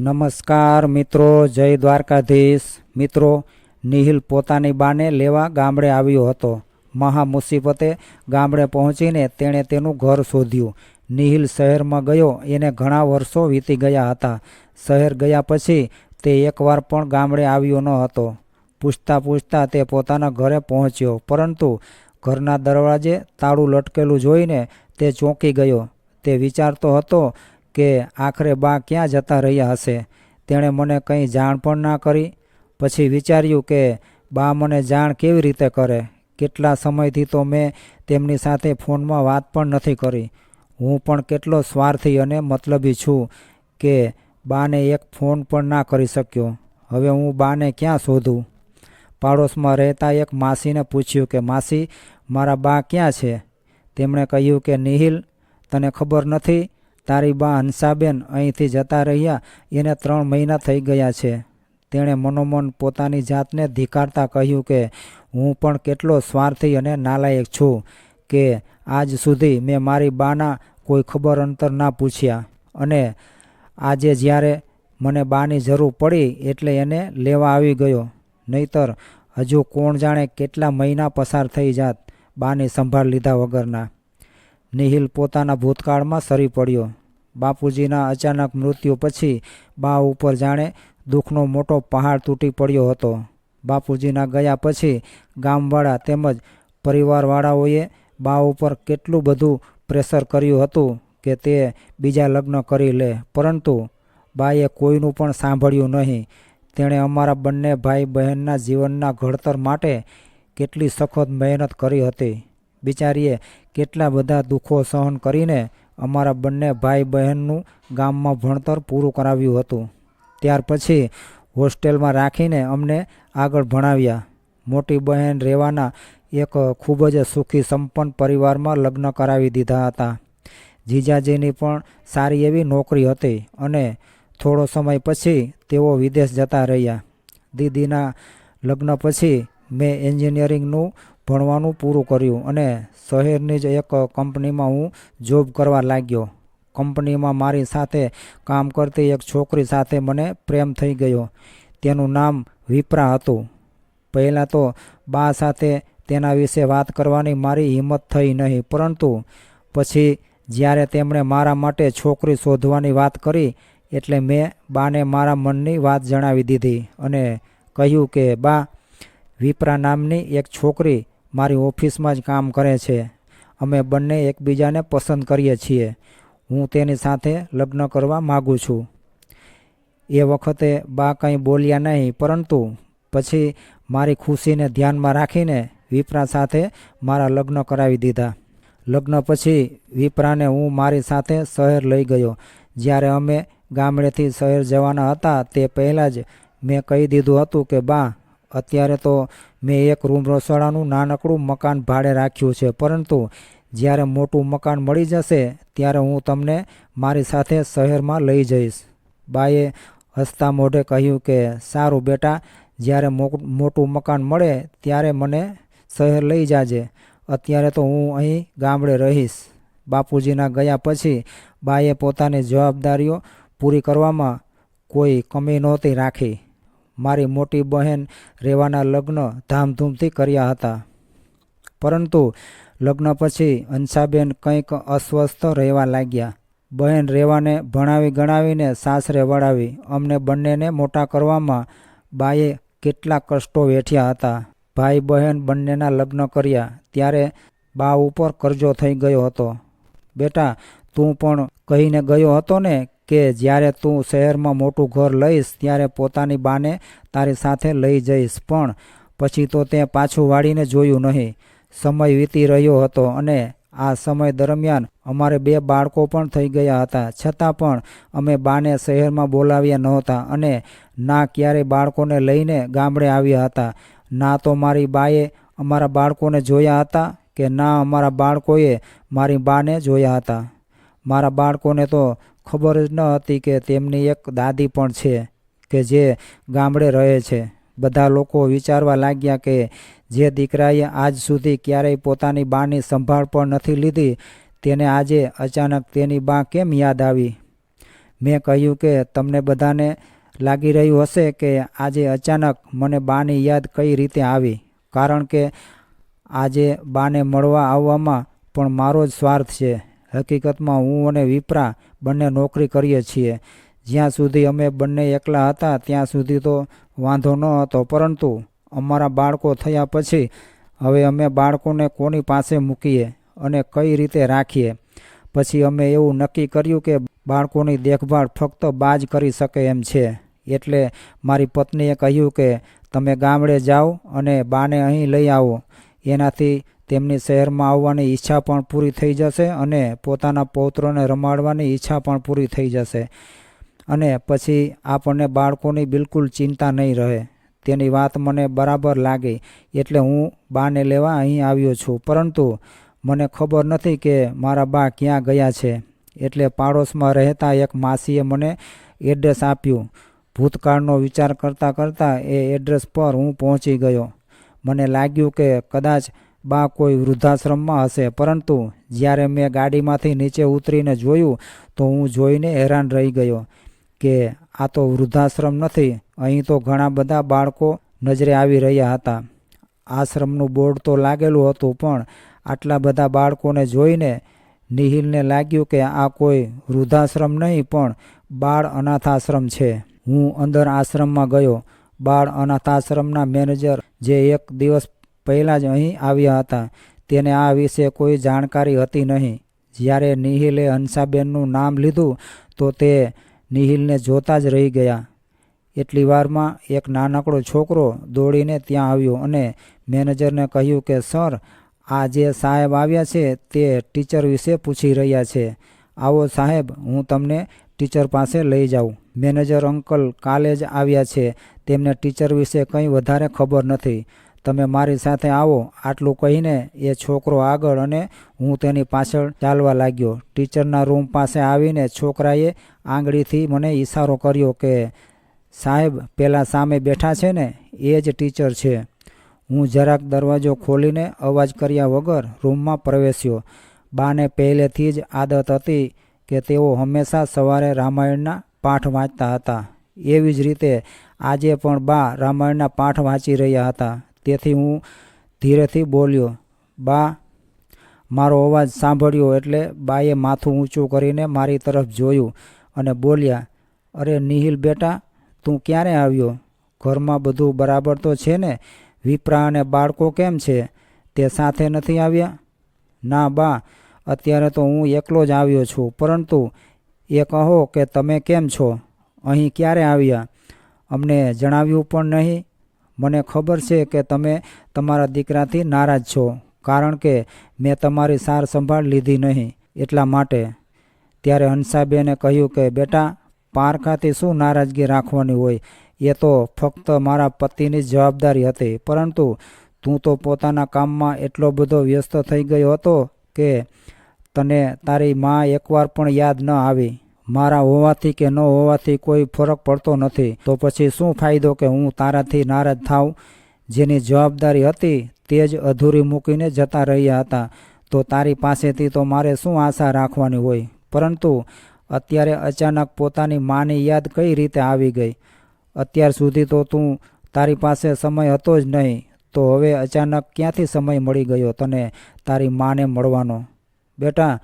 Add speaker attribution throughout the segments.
Speaker 1: નમસ્કાર મિત્રો, જય દ્વારકાધીશ. મિત્રો, નિહિલ પોતાની બાને લેવા ગામડે આવ્યો હતો. મહા મુસીબતે ગામડે પહોંચીને તેણે તેનું ઘર શોધ્યું. નિહિલ શહેરમાં ગયો, એને ઘણા વર્ષો વીતી ગયા હતા. શહેર ગયા પછી તે એકવાર પણ ગામડે આવ્યો ન હતો. પૂછતા પૂછતા તે પોતાના ઘરે પહોંચ્યો, પરંતુ ઘરના દરવાજે તાળું લટકેલું જોઈને તે ચોંકી ગયો. તે વિચારતો હતો કે આખરે બા ક્યાં જતા રહ્યા હશે? તેણે મને કંઈ જાણ પણ ના કરી. પછી વિચાર્યું કે બા મને જાણ કેવી રીતે કરે? કેટલા સમયથી તો મેં તેમની સાથે ફોનમાં વાત પણ નથી કરી. હું પણ કેટલો સ્વાર્થી અને મતલબી છું કે બાને એક ફોન પણ ના કરી શક્યો. હવે હું બાને ક્યાં શોધું? પાડોશમાં રહેતા એક માસીને પૂછ્યું કે, માસી, મારા બા ક્યાં છે? તેમણે કહ્યું કે, નિહિલ, તને ખબર નથી? તારી બા હંસાબેન અહીંથી જતા રહ્યા. એને ત્રણ મહિના થઈ ગયા છે. તેણે મનોમન પોતાની જાતને ધિકારતા કહ્યું કે, હું પણ કેટલો સ્વાર્થી અને નાલાયક છું કે આજ સુધી મેં મારી બાના કોઈ ખબર અંતર ના પૂછ્યા. અને આજે જ્યારે મને બાની જરૂર પડી એટલે એને લેવા આવી ગયો. નહીતર હજુ કોણ જાણે કેટલા મહિના પસાર થઈ જાત બાની સંભાળ લીધા વગરના. નિહિલ પોતાના ભૂતકાળમાં સરી પડ્યો. બાપુજીના અચાનક મૃત્યુ પછી બા ઉપર જાણે દુઃખનો મોટો પહાડ તૂટી પડ્યો હતો. બાપુજીના ગયા પછી ગામવાળા તેમજ પરિવારવાળાઓએ બા ઉપર કેટલું બધું પ્રેશર કર્યું હતું કે તે બીજા લગ્ન કરી લે. પરંતુ બાએ કોઈનું પણ સાંભળ્યું નહીં. તેણે અમારા બંને ભાઈ બહેનના જીવનના ઘડતર માટે કેટલી સખત મહેનત કરી હતી. બિચારીએ કેટલા બધા દુઃખો સહન કરીને અમારા બંને ભાઈ બહેનનું ગામમાં ભણતર પૂરું કરાવ્યું હતું. ત્યાર પછી હોસ્ટેલમાં રાખીને અમને આગળ ભણાવ્યા. મોટી બહેન રહેવાના એક ખૂબ જ સુખી સંપન્ન પરિવારમાં લગ્ન કરાવી દીધા હતા. જીજાજીની પણ સારી એવી નોકરી હતી અને થોડો સમય પછી તેઓ વિદેશ જતા રહ્યા. દીદીના લગ્ન પછી મેં એન્જિનિયરિંગનું ભણવાનું પૂરું કર્યું અને શહેરની જ એક કંપનીમાં હું જોબ કરવા લાગ્યો. કંપનીમાં મારી સાથે કામ કરતી એક છોકરી સાથે મને પ્રેમ થઈ ગયો. તેનું નામ વિપ્રા હતું. પહેલાં તો બા સાથે તેના વિશે વાત કરવાની મારી હિંમત થઈ નહીં, પરંતુ પછી જ્યારે તેમણે મારા માટે છોકરી શોધવાની વાત કરી, એટલે મેં બાને મારા મનની વાત જણાવી દીધી અને કહ્યું કે, બા, વિપ્રા નામની એક છોકરી મારી ઓફિસમાં જ કામ કરે છે. અમે બંને એકબીજાને પસંદ કરીએ છીએ. હું તેની સાથે લગ્ન કરવા માગું છું. એ વખતે બા કંઈ બોલ્યા નહીં, પરંતુ પછી મારી ખુશીને ધ્યાનમાં રાખીને વિપરા સાથે મારા લગ્ન કરાવી દીધા. લગ્ન પછી વિપરાને હું મારી સાથે શહેર લઈ ગયો. જ્યારે અમે ગામડેથી શહેર જવાના હતા તે પહેલાં જ મેં કહી દીધું હતું કે, બા, અત્યારે તો મેં એક રૂમ રસોડાનું નાનકડું મકાન ભાડે રાખ્યું છે, પરંતુ જ્યારે મોટું મકાન મળી જશે, ત્યારે હું તમને મારી સાથે શહેરમાં લઈ જઈશ. બાએ હસતા મોઢે કહ્યું કે, સારું બેટા, જ્યારે મોટું મકાન મળે, ત્યારે મને શહેર લઈ જાજે. અત્યારે તો હું અહીં ગામડે રહીશ. બાપુજીના ગયા પછી બાએ પોતાની જવાબદારીઓ પૂરી કરવામાં કોઈ કમી નહોતી રાખી. મારી મોટી બહેન રેવાના લગ્ન ધામધૂમથી કર્યા હતા. પરંતુ લગ્ન પછી અંશાબેન કંઈક અસ્વસ્થ રહેવા લાગ્યા. બહેન રેવાને ભણાવી ગણાવીને સાસરે વળાવી. અમને બંનેને મોટા કરવામાં બાએ કેટલા કષ્ટો વેઠ્યા હતા. ભાઈ બહેન બંનેના લગ્ન કર્યા ત્યારે બા ઉપર કરજો થઈ ગયો હતો. બેટા, તું પણ કહીને ગયો હતો ને કે જ્યારે તું શહેરમાં મોટું ઘર લઈશ, ત્યારે પોતાની બાને તારી સાથે લઈ જઈશ. પણ પછી તો તે પાછું વાળીને જોયું નહીં. સમય વીતી રહ્યો હતો અને આ સમય દરમિયાન અમારે બે બાળકો પણ થઈ ગયા હતા. છતાં પણ અમે બાને શહેરમાં બોલાવ્યા નહોતા અને ના ક્યારે બાળકોને લઈને ગામડે આવ્યા હતા. ના તો મારી બાએ અમારા બાળકોને જોયા હતા કે ના અમારા બાળકોએ મારી બાને જોયા હતા. મારા બાળકોને તો ખબર જ ન હતી કે તેમની એક દાદી પણ છે, કે જે ગામડે રહે છે. બધા લોકો વિચારવા લાગ્યા કે જે દીકરાએ આજ સુધી ક્યારેય પોતાની બાની સંભાળ પણ નથી લીધી, તેને આજે અચાનક તેની બા કેમ યાદ આવી? મેં કહ્યું કે તમને બધાને લાગી રહ્યું હશે કે આજે અચાનક મને બાની યાદ કઈ રીતે આવી, કારણ કે આજે બાને મળવા આવવામાં પણ મારો જ સ્વાર્થ છે. હકીકતમાં હું અને વિપ્રા બંને નોકરી કરીએ છીએ. જ્યાં સુધી અમે બંને એકલા હતા, ત્યાં સુધી તો વાંધો ન હતો, પરંતુ અમારા બાળકો થયા પછી હવે અમે બાળકોને કોની પાસે મૂકીએ અને કઈ રીતે રાખીએ? પછી અમે એવું નક્કી કર્યું કે બાળકોની દેખભાળ ફક્ત બા જ કરી શકે એમ છે. એટલે મારી પત્નીએ કહ્યું કે, તમે ગામડે જાઓ અને બાને અહીં લઈ આવો. એનાથી તેમની શહેરમાં આવવાની ઈચ્છા પણ પૂરી થઈ જશે અને પોતાના પૌત્રોને રમાડવાની ઈચ્છા પણ પૂરી થઈ જશે. અને પછી આપણને બાળકોની બિલકુલ ચિંતા નહીં રહે. તેની વાત મને બરાબર લાગી, એટલે હું બાને લેવા અહીં આવ્યો છું. પરંતુ મને ખબર નથી કે મારા બા ક્યાં ગયા છે. એટલે પાડોશમાં રહેતા એક માસીએ મને એડ્રેસ આપ્યું. ભૂતકાળનો વિચાર કરતાં કરતાં એ એડ્રેસ પર હું પહોંચી ગયો. મને લાગ્યું કે કદાચ બા કોઈ વૃદ્ધાશ્રમમાં હશે. પરંતુ જ્યારે મેં ગાડીમાંથી નીચે ઉતરીને જોયું, તો હું જોઈને હેરાન રહી ગયો કે આ તો વૃદ્ધાશ્રમ નથી. અહીં તો ઘણા બધા બાળકો નજરે આવી રહ્યા હતા. આશ્રમનું બોર્ડ તો લાગેલું હતું, પણ આટલા બધા બાળકોને જોઈને નિહિલને લાગ્યું કે આ કોઈ વૃદ્ધાશ્રમ નહીં, પણ બાળ અનાથાશ્રમ છે. હું અંદર આશ્રમમાં ગયો. બાળ અનાથાશ્રમના મેનેજર જે એક દિવસ પહેલાં જ અહીં આવ્યા હતા. તેને આ વિશે કોઈ જાણકારી હતી નહીં. જ્યારે નિહિલે હંસાબેનનું નામ લીધું, તો તે નિહિલને જોતા જ રહી ગયા. એટલી વારમાં એક નાનકડો છોકરો દોડીને ત્યાં આવ્યો અને મેનેજરને કહ્યું કે, સર, આ જે સાહેબ આવ્યા છે તે ટીચર વિશે પૂછી રહ્યા છે. આવો સાહેબ, હું તમને ટીચર પાસે લઈ જાઉં. મેનેજર અંકલ કાલે જ આવ્યા છે. તેમને ટીચર વિશે કંઈ વધારે ખબર નથી. તમે મારી સાથે આવો, આટલું કહીને એ છોકરો આગળ અને હું તેની પાછળ ચાલવા લાગ્યો. ટીચરના રૂમ પાસે આવીને છોકરાએ આંગળીથી મને ઈશારો કર્યો કે, સાહેબ, પેલા સામે બેઠા છે ને, એ જ ટીચર છે. હું જરાક દરવાજો ખોલીને અવાજ કર્યા વગર રૂમમાં પ્રવેશ્યો. બાને પહેલેથી જ આદત હતી કે તેઓ હંમેશા સવારે રામાયણના પાઠ વાંચતા હતા. એવી જ રીતે આજે પણ બા રામાયણના પાઠ વાંચી રહ્યા હતા. તેથી હું ધીરેથી બોલ્યો, બા, મારો અવાજ સાંભળ્યો એટલે બાએ માથું ઊંચું કરીને મારી તરફ જોયું અને બોલ્યા, અરે નિહિલ બેટા, તું ક્યારે આવ્યો? ઘરમાં બધું બરાબર તો છે ને? વિપ્રા અને બાળકો કેમ છે? તે સાથે નથી આવ્યા? ના, બા, અત્યારે તો હું એકલો જ આવ્યો છું, પરંતુ એ કહો કે તમે કેમ છો? અહીં ક્યારે આવ્યા? અમને જણાવ્યું પણ નહીં. મને ખબર છે કે તમે તમારા દીકરાથી નારાજ છો, કારણ કે મેં તમારી સાર સંભાળ લીધી નહીં એટલા માટે. ત્યારે હંસાબેને કહ્યું કે, બેટા પારખાથી શું નારાજગી રાખવાની હોય? એ તો ફક્ત મારા પતિની જવાબદારી હતી. પરંતુ તું તો પોતાના કામમાં એટલો બધો વ્યસ્ત થઈ ગયો હતો કે તને તારી મા એકવાર પણ યાદ ન આવી. મારા હોવાથી કે ન હોવાથી કોઈ ફરક પડતો નથી, તો પછી શું ફાયદો કે હું તારાથી નારાજ થાઉં? જેની જવાબદારી હતી તે જ અધૂરી મૂકીને જતા રહ્યા હતા. તો તારી પાસેથી તો મારે શું આશા રાખવાની હોય? પરંતુ અત્યારે અચાનક પોતાની માની યાદ કઈ રીતે આવી ગઈ? અત્યાર સુધી તો તું તારી પાસે સમય હતો જ નહીં, તો હવે અચાનક ક્યાંથી સમય મળી ગયો તને તારી માને મળવાનો? બેટા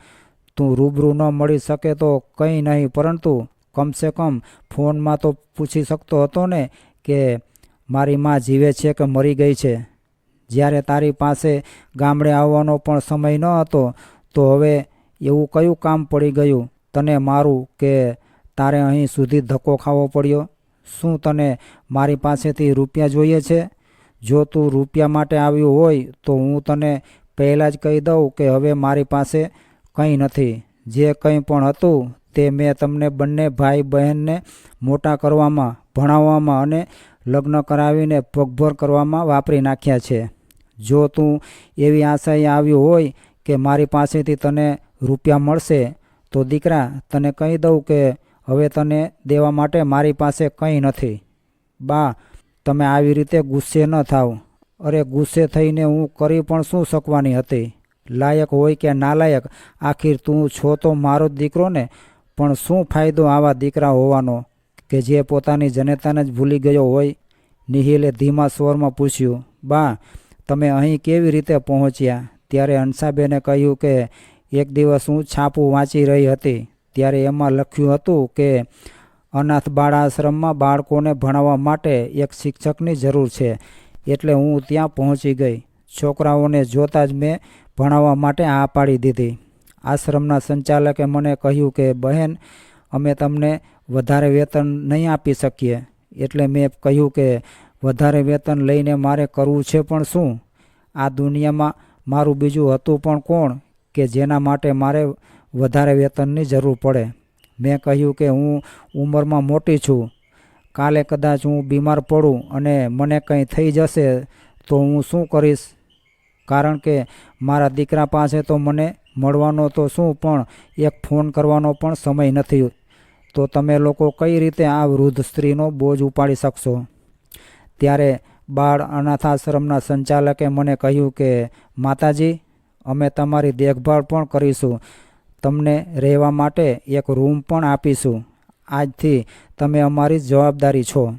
Speaker 1: તું રૂબરૂ ન મળી શકે તો કંઈ નહીં, પરંતુ કમસે કમ ફોનમાં તો પૂછી શકતો હતો ને કે મારી માં જીવે છે કે મરી ગઈ છે. જ્યારે તારી પાસે ગામડે આવવાનો પણ સમય ન હતો, તો હવે એવું કયું કામ પડી ગયું? તને મારું કે તારે અહીં સુધી ધક્કો ખાવો પડ્યો? શું તને મારી પાસેથી રૂપિયા જોઈએ છે? જો તું રૂપિયા માટે આવ્યું હોય, તો હું તને પહેલાં જ કહી દઉં કે હવે મારી પાસે કંઈ નથી. જે કંઈ પણ હતું તે મેં તમને બંને ભાઈ બહેનને મોટા કરવામાં, ભણાવવામાં અને લગ્ન કરાવીને પગભર કરવામાં વાપરી નાખ્યા છે. જો તું એવી આશાએ આવ્યો હોય કે મારી પાસેથી તને રૂપિયા મળશે, તો દીકરા, તને કહી દઉં કે હવે તને દેવા માટે મારી પાસે કંઈ નથી. બા, તમે આવી રીતે ગુસ્સે ન થાવ. અરે ગુસ્સે થઈને હું કરી પણ શું શકવાની હતી? લાયક હોય કે નાલાયક? આખીર તું છો તો મારો દીકરો ને પણ શું ફાયદો આવા દીકરા હોવાનો કે જે પોતાની જનેતાને જ ભૂલી ગયો હોય? નિહિલે ધીમા સ્વરમાં પૂછ્યું, બા, તમે અહીં કેવી રીતે પહોંચ્યા? ત્યારે હંસાબેને કહ્યું કે, એક દિવસ હું છાપું વાંચી રહી હતી. ત્યારે એમાં લખ્યું હતું કે, અનાથ બાળ આશ્રમમાં બાળકોને ભણાવવા માટે એક શિક્ષકની જરૂર છે. એટલે હું ત્યાં પહોંચી ગઈ. છોકરાઓને જોતાં જ મેં ભણાવવા માટે આ પાડી દીધી. આશ્રમના સંચાલકે મને કહ્યું કે, બહેન, અમે તમને વધારે વેતન નહીં આપી શકીએ. એટલે મેં કહ્યું કે, વધારે વેતન લઈને મારે કરવું છે પણ શું? આ દુનિયામાં મારું બીજું હતું પણ કોણ કે જેના માટે મારે વધારે વેતનની જરૂર પડે? મેં કહ્યું કે, હું ઉંમરમાં મોટી છું. કાલે કદાચ હું બીમાર પડું અને મને કંઈ થઈ જશે તો હું શું કરીશ? કારણ કે મારા દીકરા પાસે તો મને મળવાનો તો શું, પણ એક ફોન કરવાનો પણ સમય નથી. તો તમે લોકો કઈ રીતે આ વૃદ્ધ સ્ત્રીનો બોજ ઉપાડી શકશો? ત્યારે બાળ અનાથાશ્રમના સંચાલકે મને કહ્યું કે, માતાજી, અમે તમારી દેખભાળ પણ કરીશું. તમને રહેવા માટે એક રૂમ પણ આપીશું. આજથી તમે અમારી જવાબદારી છો.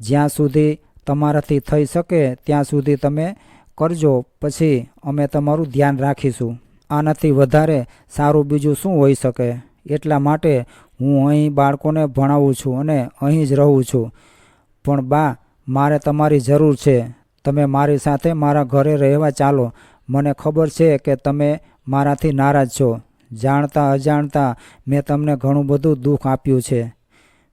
Speaker 1: જ્યાં સુધી તમારાથી થઈ શકે, ત્યાં સુધી તમે કરજો, પછી અમે તમારું ધ્યાન રાખીશું. આનાથી વધારે સારું બીજું શું હોઈ શકે? એટલા માટે હું અહીં બાળકોને ભણાવું છું અને અહીં જ રહું છું. પણ બા, મારે તમારી જરૂર છે. તમે મારી સાથે મારા ઘરે રહેવા ચાલો. મને ખબર છે કે તમે મારાથી નારાજ છો. જાણતા અજાણતા મેં તમને ઘણું બધું દુઃખ આપ્યું છે.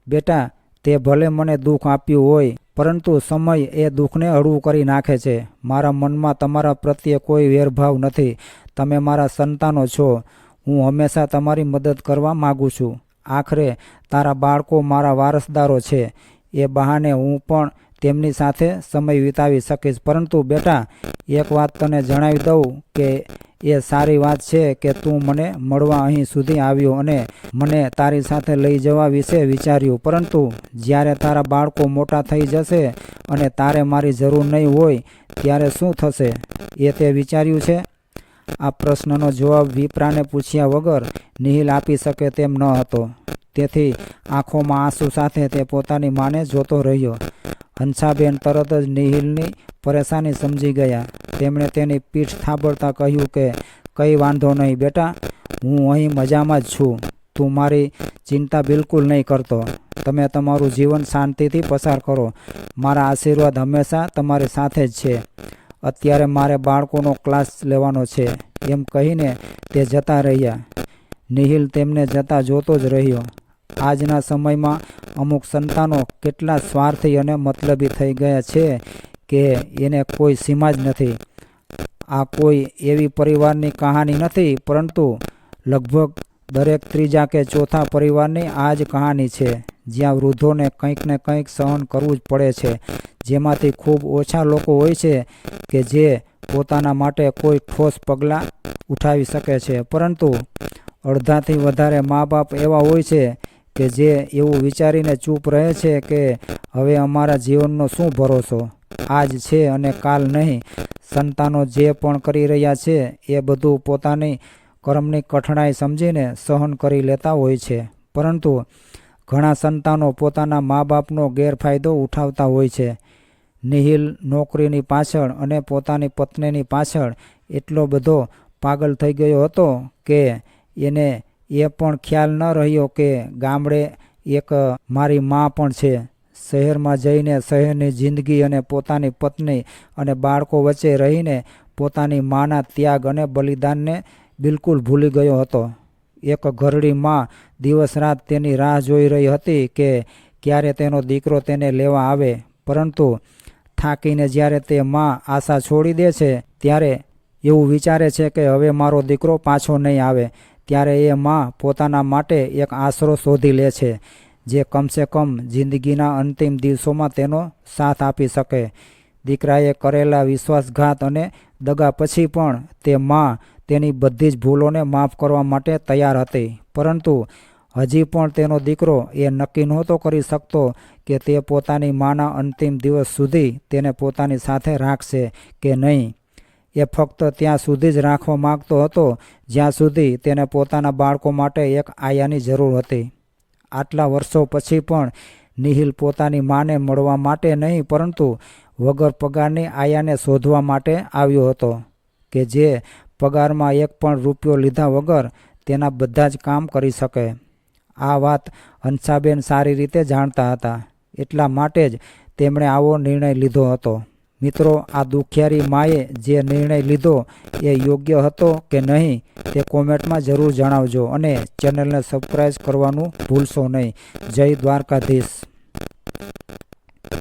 Speaker 1: બેટા, તે ભલે મને દુઃખ આપ્યું હોય પરંતુ સમય એ દુઃખને હળવું કરી નાખે છે. મારા મનમાં તમારા પ્રત્યે કોઈ વેરભાવ નથી. તમે મારા સંતાનો છો. હું હંમેશા તમારી મદદ કરવા માગું છું. આખરે તારા બાળકો મારા વારસદારો છે. એ બહાને હું પણ તેમની સાથે સમય વિતાવી શકીશ. પરંતુ બેટા, એક વાત તને જણાવી દઉં કે એ સારી વાત છે કે તું મને મળવા અહીં સુધી આવ્યો અને મને તારી સાથે લઈ જવા વિશે વિચાર્યું. પરંતુ જ્યારે તારા બાળકો મોટા થઈ જશે અને તારે મારી જરૂર નહીં હોય, ત્યારે શું થશે? એ તે વિચાર્યું છે? આ પ્રશ્નનો જવાબ વિપ્રાને પૂછ્યા વગર નિહિલ આપી શકે તેમ ન હતો. તેથી આંખોમાં આંસુ સાથે તે પોતાની માને જોતો રહ્યો. હંસાબેન તરત જ નિહિલની પરેશાની સમજી ગયા. તેમણે તેની પીઠ થાબડતા કહ્યું કે, કંઈ વાંધો નહીં બેટા, હું અહીં મજામાં જ છું. તું મારી ચિંતા બિલકુલ નહીં કરતો. તમે તમારું જીવન શાંતિથી પસાર કરો. મારા આશીર્વાદ હંમેશા તમારી સાથે જ છે. અત્યારે મારે બાળકોનો ક્લાસ લેવાનો છે. એમ કહીને તે જતા રહ્યા. નિહિલ તેમને જતા જોતો જ રહ્યો. આજના સમયમાં અમુક સંતાનો કેટલા સ્વાર્થી અને મતલબી થઈ ગયા છે કે એને કોઈ સીમા જ નથી. આ કોઈ એવી પરિવારની કહાની નથી, પરંતુ લગભગ દરેક ત્રીજા કે ચોથા પરિવારની આ જ કહાની છે, જ્યાં વૃદ્ધોને કંઈક ને કંઈક સહન કરવું જ પડે છે. જેમાંથી ખૂબ ઓછા લોકો હોય છે કે જે પોતાના માટે કોઈ ઠોસ પગલાં ઉઠાવી શકે છે. પરંતુ અડધાથી વધારે મા બાપ એવા હોય છે કે જે એવું વિચારીને ચૂપ રહે છે કે હવે અમારા જીવનનો શું ભરોસો? આજ છે અને કાલ નહીં. સંતાનો જે પણ કરી રહ્યા છે, એ બધું પોતાની કર્મની કઠણાઈ સમજીને સહન કરી લેતા હોય છે. પરંતુ ઘણા સંતાનો પોતાના મા બાપનો ગેરફાયદો ઉઠાવતા હોય છે. નિહિલ નોકરીની પાછળ અને પોતાની પત્નીની પાછળ એટલો બધો પાગલ થઈ ગયો હતો કે એને એ પણ ખ્યાલ ન રહ્યો કે ગામડે એક મારી મા પણ છે. શહેરમાં જઈને શહેરની જિંદગી અને પોતાની પત્ની અને બાળકો વચ્ચે રહીને પોતાની માના ત્યાગ અને બલિદાનને બિલકુલ ભૂલી ગયો હતો. એક ઘરડી માં દિવસ રાત તેની રાહ જોઈ રહી હતી કે ક્યારે તેનો દીકરો તેને લેવા આવે. પરંતુ થાકીને જ્યારે તે મા આશા છોડી દે છે, ત્યારે એવું વિચારે છે કે હવે મારો દીકરો પાછો નહીં આવે. ત્યારે એ મા પોતાના માટે એક આશરો શોધી લે છે, જે કમસે કમ જિંદગીના અંતિમ દિવસોમાં તેનો સાથ આપી શકે. દીકરાએ કરેલા વિશ્વાસઘાત અને દગા પછી પણ તે મા તેની બધી જ ભૂલોને માફ કરવા માટે તૈયાર હતી. પરંતુ હજી પણ તેનો દીકરો એ નક્કી નહોતો કરી શકતો કે તે પોતાની માના અંતિમ દિવસ સુધી તેને પોતાની સાથે રાખશે કે નહીં. એ ફક્ત ત્યાં સુધી જ રાખવા માંગતો હતો, જ્યાં સુધી તેને પોતાના બાળકો માટે એક આયાની જરૂર હતી. આટલા વર્ષો પછી પણ નિહિલ પોતાની માને મળવા માટે નહીં, પરંતુ વગર પગારની આયાને શોધવા માટે આવ્યો હતો કે જે પગારમાં એક પણ રૂપિયો લીધા વગર તેના બધા જ કામ કરી શકે. આ વાત હંસાબેન સારી રીતે જાણતા હતા. એટલા માટે જ તેમણે આવો નિર્ણય લીધો હતો. મિત્રો, આ દુખિયારી માએ જે નિર્ણય લીધો એ યોગ્ય હતો કે નહીં તે કોમેન્ટમાં જરૂર જણાવજો અને ચેનલને સબસ્ક્રાઈબ કરવાનું ભૂલશો નહીં. જય દ્વારકાધીશ.